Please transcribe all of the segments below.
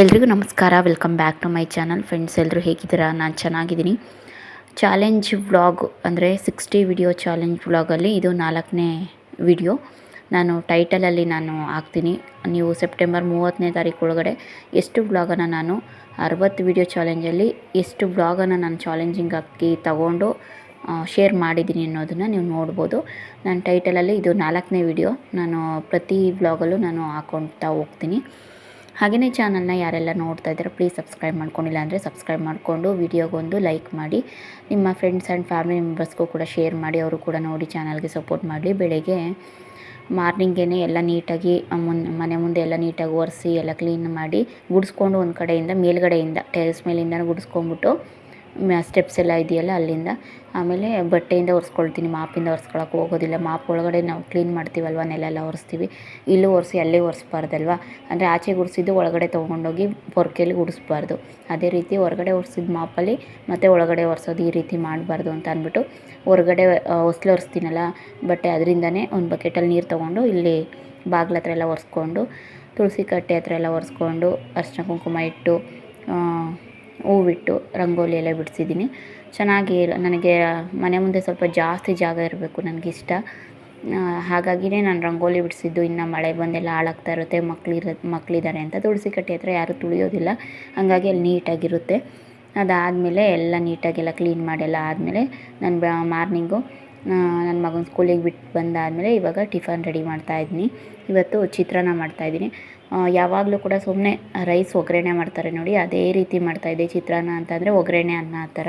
ಎಲ್ರಿಗೂ ನಮಸ್ಕಾರ. Welcome back to my channel friends ಎಲ್ಲರೂ ಹೇಗಿದ್ದೀರಾ? ನಾನು ಚೆನ್ನಾಗಿದ್ದೀನಿ. ಚಾಲೆಂಜ್ ವ್ಲಾಗ್ ಅಂದರೆ ಸಿಕ್ಸ್ಟಿ ವಿಡಿಯೋ ಚಾಲೆಂಜ್ ವ್ಲಾಗಲ್ಲಿ ಇದು ನಾಲ್ಕನೇ ವಿಡಿಯೋ ನಾನು ಟೈಟಲಲ್ಲಿ ನಾನು ಹಾಕ್ತೀನಿ. ನೀವು ಸೆಪ್ಟೆಂಬರ್ ಮೂವತ್ತನೇ ತಾರೀಕು ಒಳಗಡೆ ಎಷ್ಟು ವ್ಲಾಗನ್ನು ನಾನು ಅರವತ್ತು ವಿಡಿಯೋ ಚಾಲೆಂಜಲ್ಲಿ ಎಷ್ಟು ವ್ಲಾಗನ್ನು ನಾನು ಚಾಲೆಂಜಿಂಗ್ ಹಾಕಿ ತಗೊಂಡು ಶೇರ್ ಮಾಡಿದ್ದೀನಿ ಅನ್ನೋದನ್ನು ನೀವು ನೋಡ್ಬೋದು. ನನ್ನ ಟೈಟಲಲ್ಲಿ ಇದು ನಾಲ್ಕನೇ ವಿಡಿಯೋ ನಾನು ಪ್ರತಿ ವ್ಲಾಗಲ್ಲೂ ನಾನು ಹಾಕ್ಕೊಳ್ತಾ ಹೋಗ್ತೀನಿ. ಹಾಗೆಯೇ ಚಾನಲ್ನ ಯಾರೆಲ್ಲ ನೋಡ್ತಾ ಇದ್ದಾರೆ ಪ್ಲೀಸ್ ಸಬ್ಸ್ಕ್ರೈಬ್ ಮಾಡ್ಕೊಂಡಿಲ್ಲ ಅಂದರೆ ಸಬ್ಸ್ಕ್ರೈಬ್ ಮಾಡಿಕೊಂಡು ವಿಡಿಯೋಗೊಂದು ಲೈಕ್ ಮಾಡಿ, ನಿಮ್ಮ ಫ್ರೆಂಡ್ಸ್ ಆ್ಯಂಡ್ ಫ್ಯಾಮಿಲಿ ಮೆಂಬರ್ಸ್ಗೂ ಕೂಡ ಶೇರ್ ಮಾಡಿ, ಅವರು ಕೂಡ ನೋಡಿ ಚಾನಲ್ಗೆ ಸಪೋರ್ಟ್ ಮಾಡಲಿ. ಬೆಳಗ್ಗೆ ಮಾರ್ನಿಂಗೇ ಎಲ್ಲ ನೀಟಾಗಿ ಮುನ್, ಮನೆ ಮುಂದೆ ಎಲ್ಲ ನೀಟಾಗಿ ಒರೆಸಿ, ಎಲ್ಲ ಕ್ಲೀನ್ ಮಾಡಿ, ಗುಡಿಸ್ಕೊಂಡು ಒಂದು ಕಡೆಯಿಂದ ಮೇಲ್ಗಡೆಯಿಂದ ಟೆರೆಸ್ ಮೇಲಿಂದ ಗುಡಿಸ್ಕೊಂಬಿಟ್ಟು ಸ್ಟೆಪ್ಸ್ ಎಲ್ಲ ಇದೆಯಲ್ಲ ಅಲ್ಲಿಂದ. ಆಮೇಲೆ ಬಟ್ಟೆಯಿಂದ ಒರೆಸ್ಕೊಳ್ತೀನಿ, ಮಾಪಿಂದ ಒರೆಸ್ಕೊಳಕ್ಕೆ ಹೋಗೋದಿಲ್ಲ. ಮಾಪ್ ಒಳಗಡೆ ನಾವು ಕ್ಲೀನ್ ಮಾಡ್ತೀವಲ್ವ ನೆಲ ಎಲ್ಲ ಒರೆಸ್ತೀವಿ. ಇಲ್ಲೂ ಒರೆಸಿ, ಅಲ್ಲೇ ಒರೆಸ್ಬಾರ್ದಲ್ವ? ಅಂದರೆ ಆಚೆ ಗುಡಿಸಿದ್ದು ಒಳಗಡೆ ತೊಗೊಂಡೋಗಿ ಪೊರ್ಕೆಯಲ್ಲಿ ಗುಡಿಸ್ಬಾರ್ದು. ಅದೇ ರೀತಿ ಹೊರಗಡೆ ಒರೆಸಿದ ಮಾಪಲ್ಲಿ ಮತ್ತು ಒಳಗಡೆ ಒರೆಸೋದು ಈ ರೀತಿ ಮಾಡಬಾರ್ದು ಅಂತ ಅಂದ್ಬಿಟ್ಟು ಹೊರಗಡೆ ಹೊಸ್ಲು ಒರೆಸ್ತೀನಲ್ಲ, ಬಟ್ಟೆ ಅದರಿಂದನೇ ಒಂದು ಬಕೆಟಲ್ಲಿ ನೀರು ತೊಗೊಂಡು ಇಲ್ಲಿ ಬಾಗ್ಲ ಹತ್ರ ಎಲ್ಲ ಒರೆಸ್ಕೊಂಡು, ತುಳಸಿ ಕಟ್ಟೆ ಹತ್ರ ಎಲ್ಲ ಒರೆಸ್ಕೊಂಡು, ಅರಿಶಿನ ಕುಂಕುಮ ಇಟ್ಟು ಹೂವಿಟ್ಟು ರಂಗೋಲಿ ಎಲ್ಲ ಬಿಡಿಸಿದ್ದೀನಿ. ಚೆನ್ನಾಗಿ ನನಗೆ ಮನೆ ಮುಂದೆ ಸ್ವಲ್ಪ ಜಾಸ್ತಿ ಜಾಗ ಇರಬೇಕು ನನಗಿಷ್ಟ. ಹಾಗಾಗಿಯೇ ನಾನು ರಂಗೋಲಿ ಬಿಡಿಸಿದ್ದು, ಇನ್ನು ಮಳೆ ಬಂದೆಲ್ಲ ಹಾಳಾಗ್ತಾ ಇರುತ್ತೆ, ಮಕ್ಳಿರ ಮಕ್ಕಳಿದ್ದಾರೆ ಅಂತ ತುಳಸಿ ಕಟ್ಟೆ ಹತ್ರ ಯಾರೂ ತುಳಿಯೋದಿಲ್ಲ. ಹಾಗಾಗಿ ಅಲ್ಲಿ ನೀಟಾಗಿರುತ್ತೆ. ಅದಾದಮೇಲೆ ಎಲ್ಲ ನೀಟಾಗೆಲ್ಲ ಕ್ಲೀನ್ ಮಾಡೆಲ್ಲ ಆದಮೇಲೆ ನಾನು ಬ, ಮಾರ್ನಿಂಗು ನನ್ನ ಮಗನ ಸ್ಕೂಲಿಗೆ ಬಿಟ್ಟು ಬಂದಾದಮೇಲೆ ಇವಾಗ ಟಿಫನ್ ರೆಡಿ ಮಾಡ್ತಾಯಿದ್ದೀನಿ ಇವತ್ತು ಚಿತ್ರಾನ್ನ ಮಾಡ್ತಾಯಿದ್ದೀನಿ ಯಾವಾಗಲೂ ಕೂಡ ಸುಮ್ಮನೆ ರೈಸ್ ಒಗ್ಗರಣೆ ಮಾಡ್ತಾರೆ ನೋಡಿ, ಅದೇ ರೀತಿ ಮಾಡ್ತಾಯಿದ್ದೆ ಚಿತ್ರಾನ್ನ ಅಂತಂದರೆ ಒಗ್ಗರಣೆ ಅನ್ನ ಆ ಥರ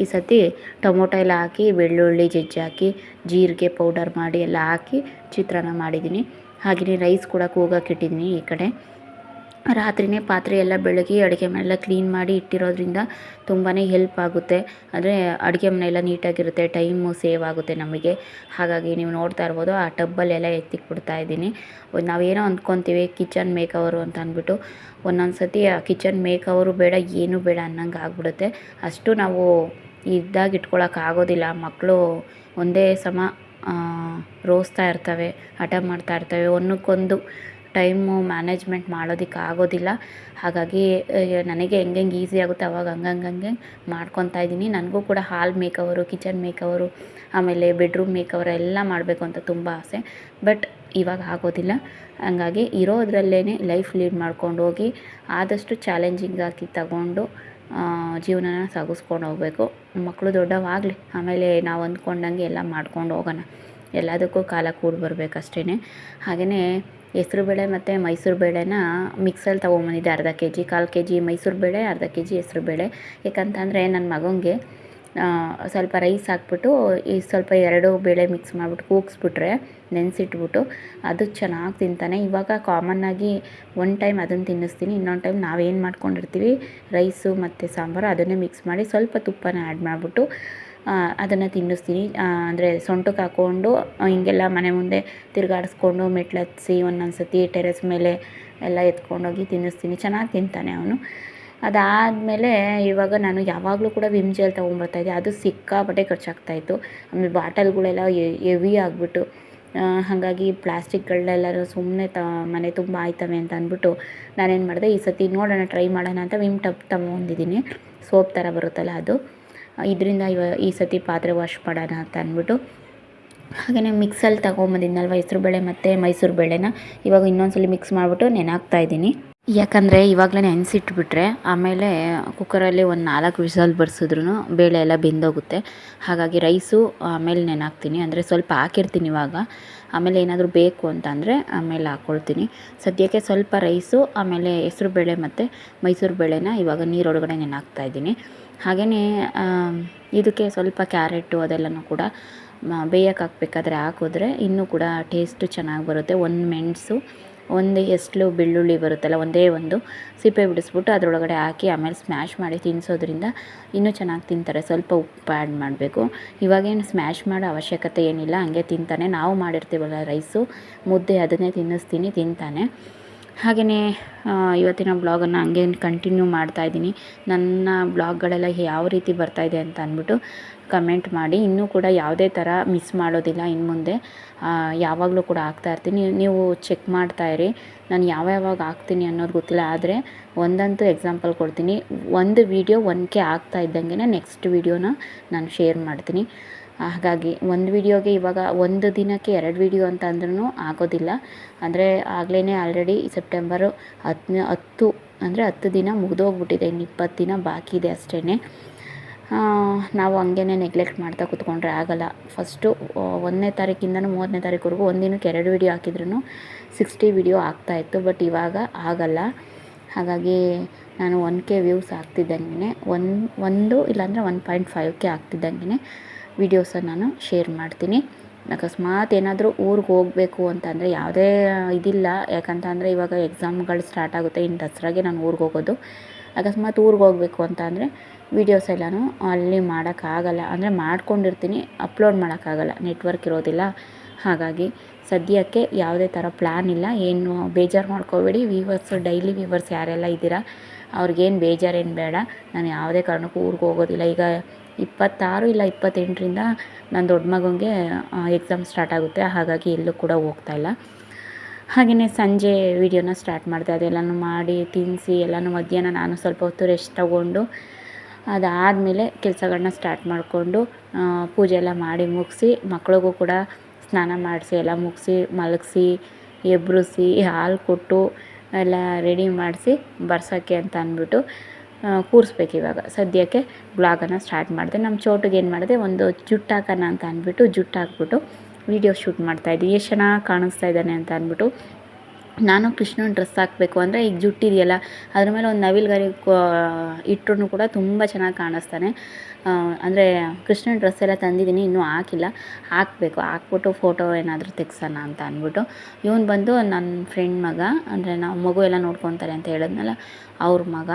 ಈ ಸತಿ ಟೊಮೊಟೊ ಎಲ್ಲ ಹಾಕಿ, ಬೆಳ್ಳುಳ್ಳಿ, ಜಜ್ಜಿ ಹಾಕಿ, ಜೀರಿಗೆ ಪೌಡರ್ ಮಾಡಿ ಎಲ್ಲ ಹಾಕಿ ಚಿತ್ರಾನ್ನ ಮಾಡಿದ್ದೀನಿ. ಹಾಗೆಯೇ ರೈಸ್ ಕೂಡ ಕೂಗಕ್ಕೆ ಇಟ್ಟಿದ್ದೀನಿ ಈ ಕಡೆ. ರಾತ್ರಿಯೇ ಪಾತ್ರೆ ಎಲ್ಲ ಬೆಳಗ್ಗೆ ಅಡುಗೆ ಮನೆಯೆಲ್ಲ ಕ್ಲೀನ್ ಮಾಡಿ ಇಟ್ಟಿರೋದ್ರಿಂದ ತುಂಬಾ ಹೆಲ್ಪ್ ಆಗುತ್ತೆ. ಅಂದರೆ ಅಡುಗೆ ಮನೆ ಎಲ್ಲ ನೀಟಾಗಿರುತ್ತೆ ಟೈಮು ಸೇವ್ ಆಗುತ್ತೆ ನಮಗೆ. ಹಾಗಾಗಿ ನೀವು ನೋಡ್ತಾ ಇರ್ಬೋದು, ಆ ಟಬ್ಬಲ್ಲೆಲ್ಲ ಎತ್ತಿಕ್ಬಿಡ್ತಾ ಇದ್ದೀನಿ. ನಾವೇನೋ ಅಂದ್ಕೊತೀವಿ ಕಿಚನ್ ಮೇಕವರು ಅಂತ ಅಂದ್ಬಿಟ್ಟು. ಒಂದೊಂದು ಸತಿ ಆ ಕಿಚನ್ ಮೇಕವರು ಬೇಡ, ಏನೂ ಬೇಡ ಅನ್ನಂಗೆ ಆಗ್ಬಿಡುತ್ತೆ. ಅಷ್ಟು ನಾವು ಇದ್ದಾಗ ಇಟ್ಕೊಳಕ್ಕೆ ಆಗೋದಿಲ್ಲ. ಮಕ್ಕಳು ಒಂದೇ ಸಮ ರೋಸ್ತಾ ಇರ್ತವೆ, ಹಠ ಮಾಡ್ತಾ ಇರ್ತವೆ. ಒಂದಕ್ಕೊಂದು ಟೈಮು ಮ್ಯಾನೇಜ್ಮೆಂಟ್ ಮಾಡೋದಕ್ಕೆ ಆಗೋದಿಲ್ಲ. ಹಾಗಾಗಿ ನನಗೆ ಹೆಂಗೆಂಗೆ ಈಸಿ ಆಗುತ್ತೆ ಅವಾಗ ಹಂಗಂಗಂಗೆ ಮಾಡ್ಕೊತಾ ಇದ್ದೀನಿ. ನನಗೂ ಕೂಡ ಹಾಲ್ ಮೇಕವರು, ಕಿಚನ್ ಮೇಕವರು, ಆಮೇಲೆ ಬೆಡ್ರೂಮ್ ಮೇಕವರ್ ಎಲ್ಲ ಮಾಡಬೇಕು ಅಂತ ತುಂಬ ಆಸೆ. ಬಟ್ ಇವಾಗ ಆಗೋದಿಲ್ಲ. ಹಂಗಾಗಿ ಇರೋದ್ರಲ್ಲೇ ಲೈಫ್ ಲೀಡ್ ಮಾಡ್ಕೊಂಡು ಹೋಗಿ ಆದಷ್ಟು ಚಾಲೆಂಜಿಂಗ್ ಆಗಿ ತಗೊಂಡು ಜೀವನನ ಸಾಗಿಸ್ಕೊಂಡು ಹೋಗಬೇಕು. ಮಕ್ಕಳು ದೊಡ್ಡವಾಗಲಿ, ಆಮೇಲೆ ನಾವು ಅಂದ್ಕೊಂಡಂಗೆ ಎಲ್ಲ ಮಾಡ್ಕೊಂಡು ಹೋಗೋಣ. ಎಲ್ಲದಕ್ಕೂ ಕಾಲ ಕೂಡಿ ಬರಬೇಕಷ್ಟೇ ಅಷ್ಟೇ ಹಾಗೆಯೇ ಹೆಸ್ರುಬೇಳೆ ಮತ್ತು ಮೈಸೂರು ಬೇಳೆನ ಮಿಕ್ಸಲ್ಲಿ ತೊಗೊಂಬಂದಿದ್ದೆ ಅರ್ಧ ಕೆ ಜಿ ಕಾಲು ಕೆ ಜಿ ಮೈಸೂರು ಬೇಳೆ, ಅರ್ಧ ಕೆ ಜಿ ಹೆಸ್ರುಬೇಳೆ ಯಾಕಂತಂದರೆ ನನ್ನ ಮಗನಿಗೆ ಸ್ವಲ್ಪ ರೈಸ್ ಹಾಕ್ಬಿಟ್ಟು ಈ ಸ್ವಲ್ಪ ಎರಡು ಬೇಳೆ ಮಿಕ್ಸ್ ಮಾಡಿಬಿಟ್ಟು ಕೂಗಿಸ್ಬಿಟ್ರೆ, ನೆನೆಸಿಟ್ಬಿಟ್ಟು ಅದು ಚೆನ್ನಾಗಿ ತಿಂತಾನೆ. ಇವಾಗ ಕಾಮನ್ನಾಗಿ ಒನ್ ಟೈಮ್ ಅದನ್ನು ತಿನ್ನಿಸ್ತೀನಿ, ಇನ್ನೊಂದು ಟೈಮ್ ನಾವೇನು ಮಾಡ್ಕೊಂಡಿರ್ತೀವಿ ರೈಸು ಮತ್ತು ಸಾಂಬಾರು ಅದನ್ನೇ ಮಿಕ್ಸ್ ಮಾಡಿ ಸ್ವಲ್ಪ ತುಪ್ಪನ ಆ್ಯಡ್ ಮಾಡಿಬಿಟ್ಟು ಅದನ್ನು ತಿನ್ನಿಸ್ತೀನಿ. ಅಂದರೆ ಸೊಂಟಕ್ಕೆ ಹಾಕ್ಕೊಂಡು ಹಿಂಗೆಲ್ಲ ಮನೆ ಮುಂದೆ ತಿರುಗಾಡಿಸ್ಕೊಂಡು ಮೆಟ್ಲು ಒಂದೊಂದು ಸತಿ ಟೆರೆಸ್ ಮೇಲೆ ಎಲ್ಲ ಎತ್ಕೊಂಡೋಗಿ ತಿನ್ನಿಸ್ತೀನಿ. ಚೆನ್ನಾಗಿ ತಿಂತಾನೆ ಅವನು. ಅದಾದಮೇಲೆ ಇವಾಗ ನಾನು ಯಾವಾಗಲೂ ಕೂಡ ವಿಮ್ ಜೆಲ್ ತೊಗೊಂಬರ್ತಾಯಿದ್ದೆ ಅದು ಸಿಕ್ಕಾಪಟ್ಟೆ ಖರ್ಚಾಗ್ತಾಯಿತ್ತು ಆಮೇಲೆ ಬಾಟಲ್ಗಳೆಲ್ಲ ಎವಿ ಆಗಿಬಿಟ್ಟು ಹಾಗಾಗಿ ಪ್ಲಾಸ್ಟಿಕ್ಗಳನ್ನೆಲ್ಲರೂ ಸುಮ್ಮನೆ ತ, ಮನೆ ತುಂಬ ಆಯ್ತವೆ ಅಂತ ಅಂದ್ಬಿಟ್ಟು ನಾನೇನು ಮಾಡಿದೆ, ಈ ಸತಿ ನೋಡೋಣ, ಟ್ರೈ ಮಾಡೋಣ ಅಂತ ವಿಮ್ ಟಬ್ ತಗೊಂಡಿದ್ದೀನಿ ಸೋಪ್ ಥರ ಬರುತ್ತಲ್ಲ ಅದು. ಇದರಿಂದ ಇವ ಈ ಸತಿ ಪಾತ್ರೆ ವಾಶ್ ಮಾಡೋಣ ಅಂತ ಅಂದ್ಬಿಟ್ಟು. ಹಾಗೆಯೇ ಮಿಕ್ಸಲ್ಲಿ ತೊಗೊಂಬಂದಿದ್ನಲ್ವ ಹೆಸ್ರುಬೇಳೆ ಮತ್ತು ಮೈಸೂರು ಬೇಳೆನ. ಇವಾಗ ಇನ್ನೊಂದು ಸಲ ಮಿಕ್ಸ್ ಮಾಡಿಬಿಟ್ಟು ನೆನೆ ಇದ್ದೀನಿ. ಯಾಕಂದರೆ ಇವಾಗಲೇ ನೆನೆಸಿಟ್ಬಿಟ್ರೆ ಆಮೇಲೆ ಕುಕ್ಕರಲ್ಲಿ ಒಂದು ನಾಲ್ಕು ವಿಸಲ್ ಬರ್ಸಿದ್ರು ಬೇಳೆ ಎಲ್ಲ ಬೆಂದೋಗುತ್ತೆ. ಹಾಗಾಗಿ ರೈಸು ಆಮೇಲೆ ನೆನೆ ಅಂದರೆ ಸ್ವಲ್ಪ ಹಾಕಿರ್ತೀನಿ ಇವಾಗ. ಆಮೇಲೆ ಏನಾದರೂ ಬೇಕು ಅಂತಂದರೆ ಆಮೇಲೆ ಹಾಕ್ಕೊಳ್ತೀನಿ ಸದ್ಯಕ್ಕೆ ಸ್ವಲ್ಪ ರೈಸು ಆಮೇಲೆ ಹೆಸ್ರುಬೇಳೆ ಮತ್ತು ಮೈಸೂರು ಬೇಳೆನ ಇವಾಗ ನೀರೊಳಗಡೆ ನೆನೆ ಹಾಕ್ತಾಯಿದ್ದೀನಿ ಹಾಗೆಯೇ ಇದಕ್ಕೆ ಸ್ವಲ್ಪ ಕ್ಯಾರೆಟು ಅದೆಲ್ಲನೂ ಕೂಡ ಬೇಯಕ್ಕೆ ಹಾಕ್ಬೇಕಾದ್ರೆ ಹಾಕಿದ್ರೆ ಇನ್ನೂ ಕೂಡ ಟೇಸ್ಟು ಚೆನ್ನಾಗಿ ಬರುತ್ತೆ. ಒಂದು ಮೆಣಸು, ಒಂದು ಎಸ್ಳು ಬೆಳ್ಳುಳ್ಳಿ ಬರುತ್ತಲ್ಲ, ಒಂದೇ ಒಂದು ಸಿಪ್ಪೆ ಬಿಡಿಸ್ಬಿಟ್ಟು ಅದರೊಳಗಡೆ ಹಾಕಿ ಆಮೇಲೆ ಸ್ಮ್ಯಾಶ್ ಮಾಡಿ ತಿನ್ನಿಸೋದ್ರಿಂದ ಇನ್ನೂ ಚೆನ್ನಾಗಿ ತಿಂತಾರೆ. ಸ್ವಲ್ಪ ಉಪ್ಪು ಆ್ಯಡ್ ಮಾಡಬೇಕು. ಇವಾಗೇನು ಸ್ಮ್ಯಾಶ್ ಮಾಡೋ ಅವಶ್ಯಕತೆ ಏನಿಲ್ಲ, ಹಂಗೆ ತಿಂತಾನೆ. ನಾವು ಮಾಡಿರ್ತೀವಲ್ಲ ರೈಸು ಮುದ್ದೆ ಅದನ್ನೇ ತಿನ್ನಿಸ್ತೀನಿ, ತಿಂತಾನೆ. ಹಾಗೆಯೇ ಇವತ್ತಿನ ಬ್ಲಾಗನ್ನು ಹಂಗೆ ಕಂಟಿನ್ಯೂ ಮಾಡ್ತಾಯಿದ್ದೀನಿ ನನ್ನ ಬ್ಲಾಗ್ಗಳೆಲ್ಲ ಯಾವ ರೀತಿ ಬರ್ತಾಯಿದೆ ಅಂತ ಅಂದ್ಬಿಟ್ಟು ಕಮೆಂಟ್ ಮಾಡಿ. ಇನ್ನೂ ಕೂಡ ಯಾವುದೇ ಥರ ಮಿಸ್ ಮಾಡೋದಿಲ್ಲ ಇನ್ನು ಮುಂದೆ ಯಾವಾಗಲೂ ಕೂಡ ಹಾಕ್ತಾಯಿರ್ತೀನಿ ನೀವು ಚೆಕ್ ಮಾಡ್ತಾಯಿರಿ ನಾನು ಯಾವ ಯಾವಾಗ ಹಾಕ್ತೀನಿ ಅನ್ನೋದು ಗೊತ್ತಿಲ್ಲ. ಆದರೆ ಒಂದಂತೂ ಎಕ್ಸಾಂಪಲ್ ಕೊಡ್ತೀನಿ. ಒಂದು ವೀಡಿಯೋ ಒನ್ ಕೆ ಆಗ್ತಾ ಇದ್ದಂಗೆ ನೆಕ್ಸ್ಟ್ ವೀಡಿಯೋನ ನಾನು ಶೇರ್ ಮಾಡ್ತೀನಿ. ಹಾಗಾಗಿ ಒಂದು ವಿಡಿಯೋಗೆ ಇವಾಗ ಒಂದು ದಿನಕ್ಕೆ ಎರಡು ವಿಡಿಯೋ ಅಂತ ಅಂದ್ರೂ ಆಗೋದಿಲ್ಲ. ಅಂದರೆ ಆಗಲೇ ಆಲ್ರೆಡಿ ಸೆಪ್ಟೆಂಬರು ಹತ್ತನೇ ಹತ್ತು, ಅಂದರೆ ಹತ್ತು ದಿನ ಮುಗಿದೋಗ್ಬಿಟ್ಟಿದೆ. ಇನ್ನು ಇಪ್ಪತ್ತು ದಿನ ಬಾಕಿ ಇದೆ ಅಷ್ಟೇ ನಾವು ಹಂಗೇ ನೆಗ್ಲೆಕ್ಟ್ ಮಾಡ್ತಾ ಕೂತ್ಕೊಂಡ್ರೆ ಆಗಲ್ಲ. ಫಸ್ಟು ಒಂದನೇ ತಾರೀಕಿಂದನೂ ಮೂವತ್ತನೇ ತಾರೀಕುವರೆಗೂ ಒಂದು ದಿನಕ್ಕೆ ಎರಡು ವಿಡಿಯೋ ಹಾಕಿದ್ರೂ ಸಿಕ್ಸ್ಟಿ ಆಗ್ತಾ ಆಗ್ತಾಯಿತ್ತು ಬಟ್ ಇವಾಗ ಆಗಲ್ಲ. ಹಾಗಾಗಿ ನಾನು ಒನ್ ಕೆ ವ್ಯೂಸ್ ಆಗ್ತಿದ್ದಂಗೆ ಒನ್ ಒಂದು ಇಲ್ಲಾಂದರೆ ಒನ್ ಪಾಯಿಂಟ್ ಫೈವ್ ಕೆ ಆಗ್ತಿದ್ದಂಗೆ ವೀಡಿಯೋಸನ್ನು ನಾನು ಶೇರ್ ಮಾಡ್ತೀನಿ. ಅಕಸ್ಮಾತ್ ಏನಾದರೂ ಊರಿಗೆ ಹೋಗಬೇಕು ಅಂತಂದರೆ ಯಾವುದೇ ಇದಿಲ್ಲ. ಯಾಕಂತ ಅಂದರೆ ಇವಾಗ ಎಕ್ಸಾಮ್ಗಳು ಸ್ಟಾರ್ಟ್ ಆಗುತ್ತೆ. ಇನ್ನು ದಸರಾಗೆ ನಾನು ಊರಿಗೆ ಹೋಗೋದು. ಅಕಸ್ಮಾತ್ ಊರಿಗೆ ಹೋಗಬೇಕು ಅಂತ ಅಂದರೆ ವೀಡಿಯೋಸ್ ಎಲ್ಲನೂ ಅಲ್ಲಿ ಮಾಡೋಕ್ಕಾಗಲ್ಲ. ಅಂದರೆ ಮಾಡ್ಕೊಂಡಿರ್ತೀನಿ. ಅಪ್ಲೋಡ್ ಮಾಡೋಕ್ಕಾಗಲ್ಲ. ನೆಟ್ವರ್ಕ್ ಇರೋದಿಲ್ಲ. ಹಾಗಾಗಿ ಸದ್ಯಕ್ಕೆ ಯಾವುದೇ ಥರ ಪ್ಲ್ಯಾನ್ ಇಲ್ಲ. ಏನು ಬೇಜಾರು ಮಾಡ್ಕೋಬೇಡಿ. ವೀವರ್ಸ್ ಡೈಲಿ ವೀವರ್ಸ್ ಯಾರೆಲ್ಲ ಇದ್ದೀರಾ, ಅವ್ರಿಗೇನು ಬೇಜಾರೇನು ಬೇಡ. ನಾನು ಯಾವುದೇ ಕಾರಣಕ್ಕೂ ಊರಿಗೆ ಹೋಗೋದಿಲ್ಲ. ಈಗ ಇಪ್ಪತ್ತಾರು ಇಲ್ಲ ಇಪ್ಪತ್ತೆಂಟರಿಂದ ನನ್ನ ದೊಡ್ಡ ಮಗನಿಗೆ ಎಕ್ಸಾಮ್ ಸ್ಟಾರ್ಟ್ ಆಗುತ್ತೆ. ಹಾಗಾಗಿ ಎಲ್ಲೂ ಕೂಡ ಹೋಗ್ತಾ ಇಲ್ಲ. ಹಾಗೆಯೇ ಸಂಜೆ ವೀಡಿಯೋನ ಸ್ಟಾರ್ಟ್ ಮಾಡಿದೆ. ಅದೆಲ್ಲನೂ ಮಾಡಿ ತಿನ್ನಿಸಿ ಎಲ್ಲನೂ ಮಧ್ಯಾಹ್ನ ನಾನು ಸ್ವಲ್ಪ ಹೊತ್ತು ರೆಸ್ಟ್ ತಗೊಂಡು, ಅದಾದಮೇಲೆ ಕೆಲಸಗಳನ್ನ ಸ್ಟಾರ್ಟ್ ಮಾಡಿಕೊಂಡು ಪೂಜೆ ಎಲ್ಲ ಮಾಡಿ ಮುಗಿಸಿ, ಮಕ್ಳಿಗೂ ಕೂಡ ಸ್ನಾನ ಮಾಡಿಸಿ, ಎಲ್ಲ ಮುಗಿಸಿ, ಮಲಗಿಸಿ ಎಬ್ಬಿಸಿ ಹಾಲು ಕೊಟ್ಟು ಎಲ್ಲ ರೆಡಿ ಮಾಡಿಸಿ ಬರ್ಸೋಕ್ಕೆ ಅಂತ ಅಂದ್ಬಿಟ್ಟು ಕೂರಿಸ್ಬೇಕು ಇವಾಗ. ಸದ್ಯಕ್ಕೆ ಬ್ಲಾಗನ್ನು ಸ್ಟಾರ್ಟ್ ಮಾಡಿದೆ. ನಮ್ಮ ಚೋಟಿಗೆ ಏನು ಮಾಡಿದೆ, ಒಂದು ಜುಟ್ಟು ಹಾಕೋಣ ಅಂತ ಅಂದ್ಬಿಟ್ಟು ಜುಟ್ಟು ಹಾಕ್ಬಿಟ್ಟು ವೀಡಿಯೋ ಶೂಟ್ ಮಾಡ್ತಾಯಿದ್ದೆ ಎಷ್ಟು ಚೆನ್ನಾಗಿ ಕಾಣಿಸ್ತಾ ಇದ್ದಾನೆ ಅಂತ ಅಂದ್ಬಿಟ್ಟು ನಾನು ಕೃಷ್ಣನ ಡ್ರೆಸ್ ಹಾಕಬೇಕು ಅಂದರೆ ಈಗ ಜುಟ್ಟಿದೆಯಲ್ಲ ಅದ್ರ ಮೇಲೆ ಒಂದು ನವಿಲ್ಗರಿ ಇಟ್ಟರೂ ಕೂಡ ತುಂಬ ಚೆನ್ನಾಗಿ ಕಾಣಿಸ್ತಾನೆ. ಅಂದರೆ ಕೃಷ್ಣನ ಡ್ರೆಸ್ ಎಲ್ಲ ತಂದಿದ್ದೀನಿ, ಇನ್ನೂ ಹಾಕಿಲ್ಲ. ಹಾಕಬೇಕು. ಹಾಕ್ಬಿಟ್ಟು ಫೋಟೋ ಏನಾದರೂ ತೆಗ್ಸೋಣ ಅಂತ ಅಂದ್ಬಿಟ್ಟು ಇವನು ಬಂದು ನನ್ನ ಫ್ರೆಂಡ್ ಮಗ, ಅಂದರೆ ನಾವು ಮಗು ಎಲ್ಲ ನೋಡ್ಕೊತಾರೆ ಅಂತ ಹೇಳಿದ್ನಲ್ಲ, ಅವ್ರ ಮಗ.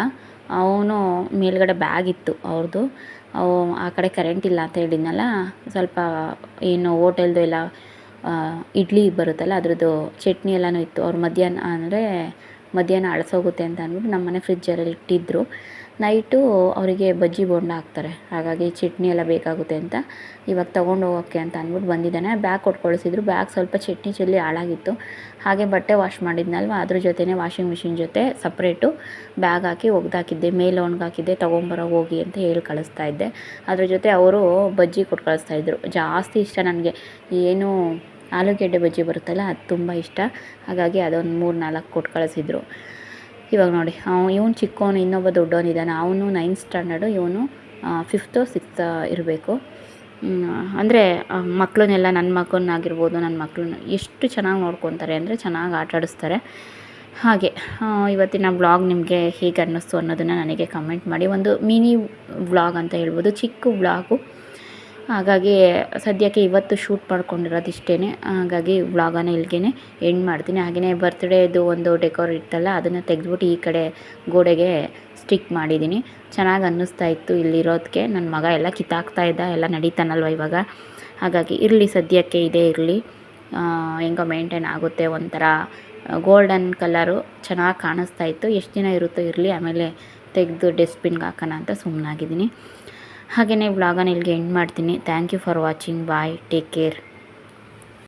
ಅವನು ಮೇಲುಗಡೆ ಬ್ಯಾಗ್ ಇತ್ತು ಅವ್ರದ್ದು ಅವು ಆ ಕಡೆ ಕರೆಂಟ್ ಇಲ್ಲ ಅಂತ ಹೇಳಿದ್ನಲ್ಲ, ಸ್ವಲ್ಪ ಏನು ಹೋಟೆಲ್ದು ಎಲ್ಲ ಇಡ್ಲಿ ಬರುತ್ತಲ್ಲ ಅದ್ರದ್ದು ಚಟ್ನಿ ಎಲ್ಲನೂ ಇತ್ತು. ಅವ್ರು ಮಧ್ಯಾಹ್ನ ಅಂದರೆ ಮಧ್ಯಾಹ್ನ ಅಳಸೋಗುತ್ತೆ ಅಂತ ಅಂದ್ಬಿಟ್ಟು ನಮ್ಮನೆ ಫ್ರಿಜ್ಜಲ್ಲಿ ಇಟ್ಟಿದ್ದರು ನೈಟು ಅವರಿಗೆ ಬಜ್ಜಿ ಬೋಂಡ ಹಾಕ್ತಾರೆ. ಹಾಗಾಗಿ ಚಟ್ನಿ ಎಲ್ಲ ಬೇಕಾಗುತ್ತೆ ಅಂತ. ಇವಾಗ ತೊಗೊಂಡು ಹೋಗೋಕ್ಕೆ ಅಂತ ಅಂದ್ಬಿಟ್ಟು ಬಂದಿದ್ದಾನೆ. ಬ್ಯಾಗ್ ಕೊಟ್ಟು ಕಳಿಸಿದ್ರು. ಬ್ಯಾಗ್ ಸ್ವಲ್ಪ ಚಟ್ನಿ ಚೆಲ್ಲಿ ಹಾಳಾಗಿತ್ತು. ಹಾಗೆ ಬಟ್ಟೆ ವಾಶ್ ಮಾಡಿದ್ನಲ್ವ? ಅದ್ರ ಜೊತೆನೇ ವಾಷಿಂಗ್ ಮಿಷಿನ್ ಜೊತೆ ಸಪ್ರೇಟು ಬ್ಯಾಗ್ ಹಾಕಿ ಒಗ್ದಾಕಿದ್ದೆ. ಮೇಲೆ ಒಣಗಾಕಿದ್ದೆ ತೊಗೊಂಬರೋ ಹೋಗಿ ಅಂತ ಹೇಳಿ ಕಳಿಸ್ತಾ ಇದ್ದೆ. ಅದ್ರ ಜೊತೆ ಅವರು ಬಜ್ಜಿ ಕೊಟ್ಟು ಕಳಿಸ್ತಾಯಿದ್ರು ಜಾಸ್ತಿ ಇಷ್ಟ ನನಗೆ. ಏನು ಆಲೂಗೆಡ್ಡೆ ಬಜ್ಜಿ ಬರುತ್ತಲ್ಲ, ಅದು ತುಂಬ ಇಷ್ಟ. ಹಾಗಾಗಿ ಅದೊಂದು ಮೂರು ನಾಲ್ಕು ಕೊಟ್ಟು ಕಳಿಸಿದ್ರು. ಇವಾಗ ನೋಡಿ ಇವನು ಚಿಕ್ಕವನು ಇನ್ನೊಬ್ಬ ದೊಡ್ಡವನಿದ್ದಾನೆ, ಅವನು ನೈನ್ತ್ ಸ್ಟ್ಯಾಂಡರ್ಡು ಇವನು ಫಿಫ್ತು ಸಿಕ್ಸ್ತ್ ಇರಬೇಕು. ಅಂದರೆ ಮಕ್ಕಳನ್ನೆಲ್ಲ ನನ್ನ ಮಗನಾಗಿರ್ಬೋದು ನನ್ನ ಮಕ್ಕಳನ್ನ ಎಷ್ಟು ಚೆನ್ನಾಗಿ ನೋಡ್ಕೊತಾರೆ ಅಂದರೆ ಚೆನ್ನಾಗಿ ಆಟ ಆಡಿಸ್ತಾರೆ. ಹಾಗೆ ಇವತ್ತಿನ ವ್ಲಾಗ್ ನಿಮಗೆ ಹೇಗೆ ಅನ್ನಿಸ್ತು ಅನ್ನೋದನ್ನು ನನಗೆ ಕಮೆಂಟ್ ಮಾಡಿ. ಒಂದು ಮಿನಿ ವ್ಲಾಗ್ ಅಂತ ಹೇಳ್ಬೋದು, ಚಿಕ್ಕ ವ್ಲಾಗು ಹಾಗಾಗಿ ಸದ್ಯಕ್ಕೆ ಇವತ್ತು ಶೂಟ್ ಮಾಡ್ಕೊಂಡಿರೋದು ಇಷ್ಟೇ ಹಾಗಾಗಿ ವ್ಲಾಗನ್ನು ಇಲ್ಲಿಗೆ ಎಂಡ್ ಮಾಡ್ತೀನಿ. ಹಾಗೆಯೇ ಬರ್ತ್ಡೇದು ಒಂದು ಡೆಕೋರ್ ಇತ್ತಲ್ಲ, ಅದನ್ನು ತೆಗೆದ್ಬಿಟ್ಟು ಈ ಕಡೆ ಗೋಡೆಗೆ ಸ್ಟಿಕ್ ಮಾಡಿದ್ದೀನಿ. ಚೆನ್ನಾಗಿ ಅನ್ನಿಸ್ತಾ ಇತ್ತು ಇಲ್ಲಿರೋದಕ್ಕೆ ನನ್ನ ಮಗ ಎಲ್ಲ ಕಿತ್ತಾಕ್ತಾ ಇದ್ದ, ಎಲ್ಲ ನಡೀತಾನಲ್ವ ಇವಾಗ. ಹಾಗಾಗಿ ಇರಲಿ, ಸದ್ಯಕ್ಕೆ ಇದೇ ಇರಲಿ. ಹೆಂಗೋ ಮೇಂಟೈನ್ ಆಗುತ್ತೆ ಒಂಥರ. ಗೋಲ್ಡನ್ ಕಲರು ಚೆನ್ನಾಗಿ ಕಾಣಿಸ್ತಾ ಇತ್ತು. ಎಷ್ಟು ದಿನ ಇರುತ್ತೋ ಇರಲಿ, ಆಮೇಲೆ ತೆಗೆದು ಡಸ್ಟ್ಬಿನ್ಗೆ ಹಾಕೋಣ ಅಂತ ಸುಮ್ಮನಾಗಿದ್ದೀನಿ ಹಾಗೆಯೇ ವ್ಲಾಗನ್ನು ಇಲ್ಲಿಗೆ ಎಂಡ್ ಮಾಡ್ತೀನಿ. Thank you for watching bye take care